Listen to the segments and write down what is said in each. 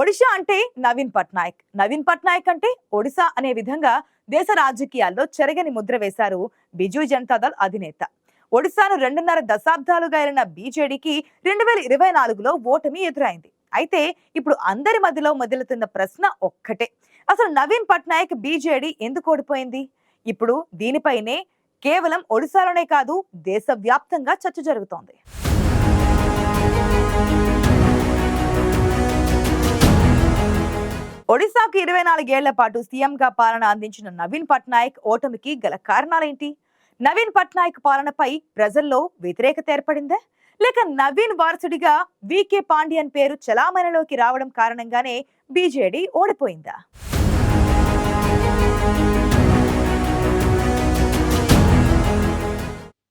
ఒడిశా అంటే నవీన్ పట్నాయక్. నవీన్ పట్నాయక్ అంటే ఒడిశా అనే విధంగా దేశ రాజకీయాల్లో చెరగని ముద్ర వేశారు బిజు జనతాదళ్ అధినేత. ఒడిశాను రెండున్నర దశాబ్దాలుగా ఏలిన బీజేడీకి రెండు వేల ఇరవై నాలుగులో ఓటమి ఎదురైంది. అయితే ఇప్పుడు అందరి మధ్యలో మొదలుతున్న ప్రశ్న ఒక్కటే. అసలు నవీన్ పట్నాయక్ బీజేడీ ఎందుకు ఓడిపోయింది? ఇప్పుడు దీనిపైనే కేవలం ఒడిశాలోనే కాదు దేశవ్యాప్తంగా చర్చ జరుగుతోంది. ఒడిశాకు ఇరవై నాలుగేళ్ళ పాటు సీఎంగా పాలన అందించిన నవీన్ పట్నాయక్ ఓటమికి గల కారణాలేంటి? నవీన్ పట్నాయక్ పాలనపై ప్రజల్లో వ్యతిరేకత ఏర్పడిందా? లేక నవీన్ వారసుడిగా వికే పాండ్యన్ పేరు చలామణిలోకి రావడం కారణంగానే బీజేడీ ఓడిపోయిందా?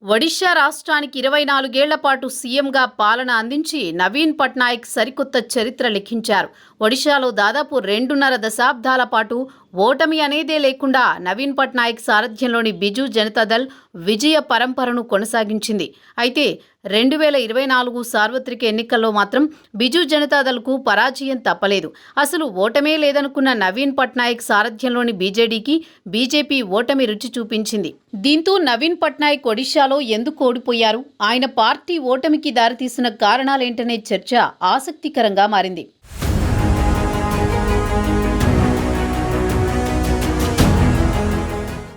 ఒడిశా రాష్ట్రానికి ఇరవై నాలుగేళ్ళ పాటు సీఎంగా పాలన అందించి నవీన్ పట్నాయక్ సరికొత్త చరిత్ర లిఖించారు ఒడిశాలో దాదాపు రెండున్నర దశాబ్దాల పాటు ఓటమి అనేదే లేకుండా నవీన్ పట్నాయక్ సారథ్యంలోని బిజు జనతాదళ్ విజయ పరంపరను కొనసాగించింది. అయితే రెండు వేల ఇరవై నాలుగు సార్వత్రిక ఎన్నికల్లో మాత్రం బిజు జనతాదళ్కు పరాజయం తప్పలేదు. అసలు ఓటమే లేదనుకున్న నవీన్ పట్నాయక్ సారథ్యంలోని బీజేడీకి బీజేపీ ఓటమి రుచి చూపించింది. దీంతో నవీన్ పట్నాయక్ ఒడిశాలో ఎందుకు ఓడిపోయారు? ఆయన పార్టీ ఓటమికి దారితీసిన కారణాలేంటనే చర్చ ఆసక్తికరంగా మారింది.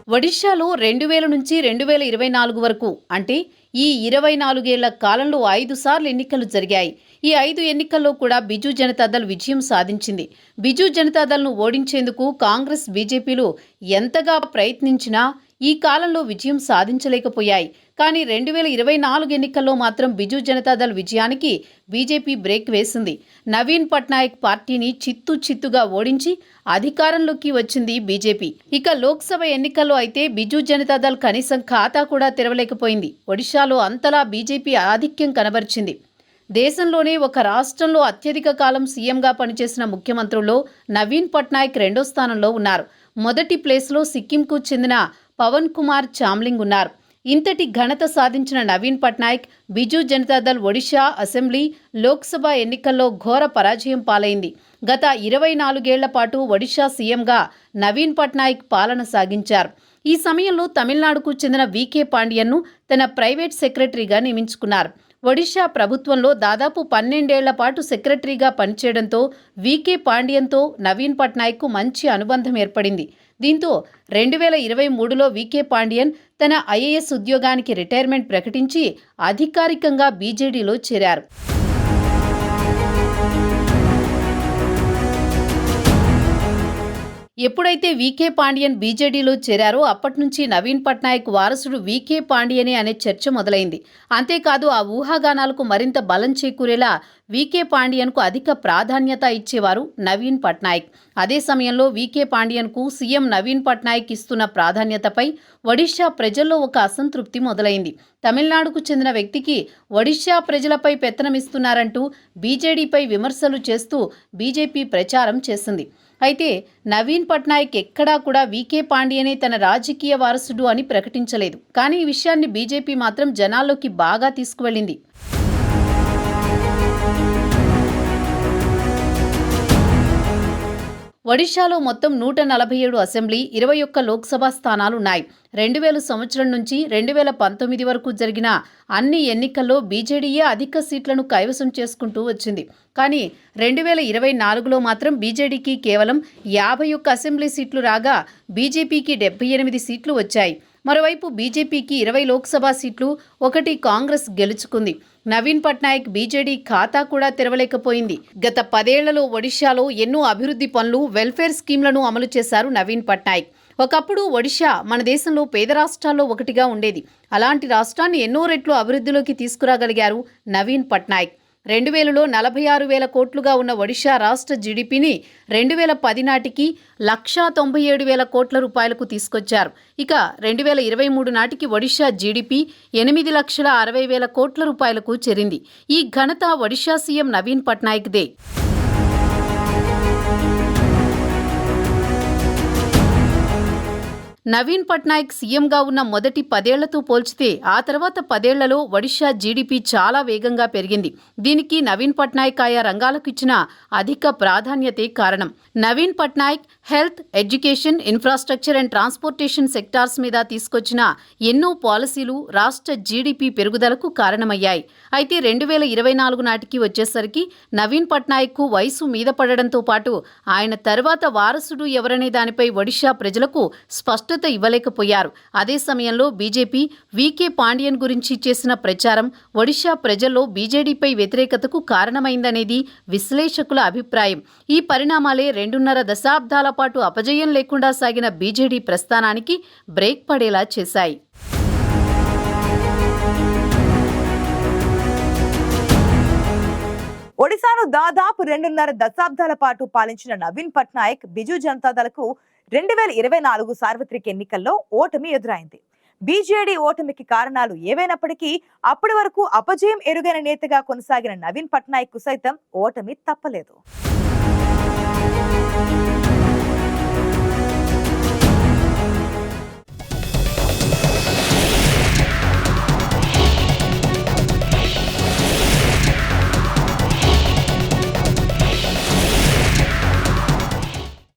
ఒడిశాలో రెండు వేల నుంచి రెండు వేల ఇరవై నాలుగు వరకు అంటే ఈ ఇరవై నాలుగేళ్ళ కాలంలో ఐదు సార్లు ఎన్నికలు జరిగాయి. ఈ ఐదు ఎన్నికల్లో కూడా బిజు జనతాదళ్ విజయం సాధించింది. బిజు జనతాదళ్ను ఓడించేందుకు కాంగ్రెస్ బీజేపీలు ఎంతగా ప్రయత్నించినా ఈ కాలంలో విజయం సాధించలేకపోయాయి. కానీ రెండు వేల ఇరవై నాలుగు ఎన్నికల్లో మాత్రం బిజు జనతాదళ్ విజయానికి బీజేపీ బ్రేక్ వేసింది. నవీన్ పట్నాయక్ పార్టీని చిత్తు చిత్తుగా ఓడించి అధికారంలోకి వచ్చింది బీజేపీ. ఇక లోక్సభ ఎన్నికల్లో అయితే బిజు జనతాదళ్ కనీసం ఖాతా కూడా తెరవలేకపోయింది. ఒడిశాలో అంతలా బీజేపీ ఆధిక్యం కనబరిచింది. దేశంలోనే ఒక రాష్ట్రంలో అత్యధిక కాలం సీఎంగా పనిచేసిన ముఖ్యమంత్రుల్లో నవీన్ పట్నాయక్ రెండో స్థానంలో ఉన్నారు. మొదటి ప్లేస్లో సిక్కింకు చెందిన పవన్ కుమార్ చామ్లింగ్ ఉన్నారు. ఇంతటి ఘనత సాధించిన నవీన్ పట్నాయక్ బిజు జనతాదళ్ ఒడిషా అసెంబ్లీ లోక్సభ ఎన్నికల్లో ఘోర పరాజయం పాలైంది. గత ఇరవై నాలుగేళ్ళ పాటు ఒడిషా సీఎంగా నవీన్ పట్నాయక్ పాలన సాగించారు. ఈ సమయంలో తమిళనాడుకు చెందిన వికే పాండ్యన్ను తన ప్రైవేట్ సెక్రటరీగా నియమించుకున్నారు. ఒడిషా ప్రభుత్వంలో దాదాపు పన్నెండేళ్ళ పాటు సెక్రటరీగా పనిచేయడంతో వికే పాండ్యన్తో నవీన్ పట్నాయక్కు మంచి అనుబంధం ఏర్పడింది. దీంతో రెండు వేల ఇరవై మూడులో వికే పాండ్యన్ తన ఐఏఎస్ ఉద్యోగానికి రిటైర్మెంట్ ప్రకటించి అధికారికంగా బీజేడీలో చేరారు. ఎప్పుడైతే వికే పాండ్యన్ బీజేడీలో చేరారో అప్పటి నుంచి నవీన్ పట్నాయక్ వారసుడు వికే పాండ్యనే అనే చర్చ మొదలైంది. అంతేకాదు ఆ ఊహాగానాలకు మరింత బలం చేకూరేలా వికే పాండ్యన్కు అధిక ప్రాధాన్యత ఇచ్చేవారు నవీన్ పట్నాయక్. అదే సమయంలో వికే పాండ్యన్కు సీఎం నవీన్ పట్నాయక్ ఇస్తున్న ప్రాధాన్యతపై ఒడిషా ప్రజల్లో ఒక అసంతృప్తి మొదలైంది. తమిళనాడుకు చెందిన వ్యక్తికి ఒడిషా ప్రజలపై పెత్తనమిస్తున్నారంటూ బీజేడీపై విమర్శలు చేస్తూ బీజేపీ ప్రచారం చేసింది. అయితే నవీన్ పట్నాయక్ ఎక్కడా కూడా వికే పాండ్యనే తన రాజకీయ వారసుడు అని ప్రకటించలేదు. కానీ ఈ విషయాన్ని బీజేపీ మాత్రం జనాల్లోకి బాగా తీసుకువెళ్ళింది. ఒడిశాలో మొత్తం నూట నలభై ఏడు అసెంబ్లీ ఇరవై ఒక్క లోక్సభ స్థానాలున్నాయి. రెండు వేల సంవత్సరం నుంచి రెండు వేల పంతొమ్మిది వరకు జరిగిన అన్ని ఎన్నికల్లో బీజేడీయే అధిక సీట్లను కైవసం చేసుకుంటూ వచ్చింది. కానీ రెండు వేల ఇరవై నాలుగులో మాత్రం బీజేడీకి కేవలం యాభై ఒక్క అసెంబ్లీ సీట్లు రాగా బీజేపీకి డెబ్బై ఎనిమిది సీట్లు వచ్చాయి. మరోవైపు బీజేపీకి ఇరవై లోక్సభ సీట్లు ఒకటి కాంగ్రెస్ గెలుచుకుంది. నవీన్ పట్నాయక్ బీజేడీ ఖాతా కూడా తెరవలేకపోయింది. గత పదేళ్ళలో ఒడిశాలో ఎన్నో అభివృద్ధి పనులు వెల్ఫేర్ స్కీమ్లను అమలు చేశారు నవీన్ పట్నాయక్. ఒకప్పుడు ఒడిశా మన దేశంలో పేద రాష్ట్రాల్లో ఒకటిగా ఉండేది. అలాంటి రాష్ట్రాన్ని ఎన్నో రెట్లు అభివృద్ధిలోకి తీసుకురాగలిగారు నవీన్ పట్నాయక్. రెండు వేలలో నలభై ఆరు వేల కోట్లుగా ఉన్న ఒడిషా రాష్ట్ర జీడిపిని రెండు వేల పది నాటికి లక్షా తొంభై ఏడు వేల కోట్ల రూపాయలకు తీసుకొచ్చారు. ఇక రెండు వేల ఇరవై మూడు నాటికి ఒడిషా జీడిపి ఎనిమిది లక్షల అరవై వేల కోట్ల రూపాయలకు చేరింది. ఈ ఘనత ఒడిషా సీఎం నవీన్ పట్నాయక్దే. నవీన్ పట్నాయక్ సీఎంగా ఉన్న మొదటి పదేళ్ళతో పోల్చితే ఆ తర్వాత పదేళ్ళలో ఒడిషా జీడిపి చాలా వేగంగా పెరిగింది. దీనికి నవీన్ పట్నాయక్ ఆయా రంగాలకు ఇచ్చిన అధిక ప్రాధాన్యతే కారణం. Naveen Patnaik health education infrastructure and transportation sectors మీద తీసుకొచ్చిన ఎన్నో పాలసీలు రాష్ట్ర జీడిపి పెరుగుదలకు కారణమయ్యాయి. అయితే రెండు వేల ఇరవై నాలుగు నాటికి వచ్చేసరికి నవీన్ పట్నాయక్కు వయసు మీద పడడంతో పాటు ఆయన తర్వాత వారసుడు ఎవరనే దానిపై ఒడిషా ప్రజలకు స్పష్టత ఇవ్వలేకపోయారు. అదే సమయంలో బీజేపీ వికే పాండియన్ గురించి చేసిన ప్రచారం ఒడిషా ప్రజల్లో బీజేడీపై వ్యతిరేకతకు కారణమైందనేది విశ్లేషకుల అభిప్రాయం. ఈ పరిణామాలే రెండున్నర దశాబ్దాల పాటు అపజయం లేకుండా సాగిన బీజేడీ ప్రస్థానానికి బ్రేక్ పడేలా చేశాయి. ఒడిశాను దాదాపు రెండున్నర దశాబ్దాల పాటు పాలించిన నవీన్ పట్నాయక్ బిజు జనతాదళకు రెండు వేల ఇరవై నాలుగు సార్వత్రిక ఎన్నికల్లో ఓటమి ఎదురైంది. బీజేడీ ఓటమికి కారణాలు ఏవైనప్పటికీ అప్పటి వరకు అపజయం ఎరుగైన నేతగా కొనసాగిన నవీన్ పట్నాయక్కు సైతం ఓటమి తప్పలేదు.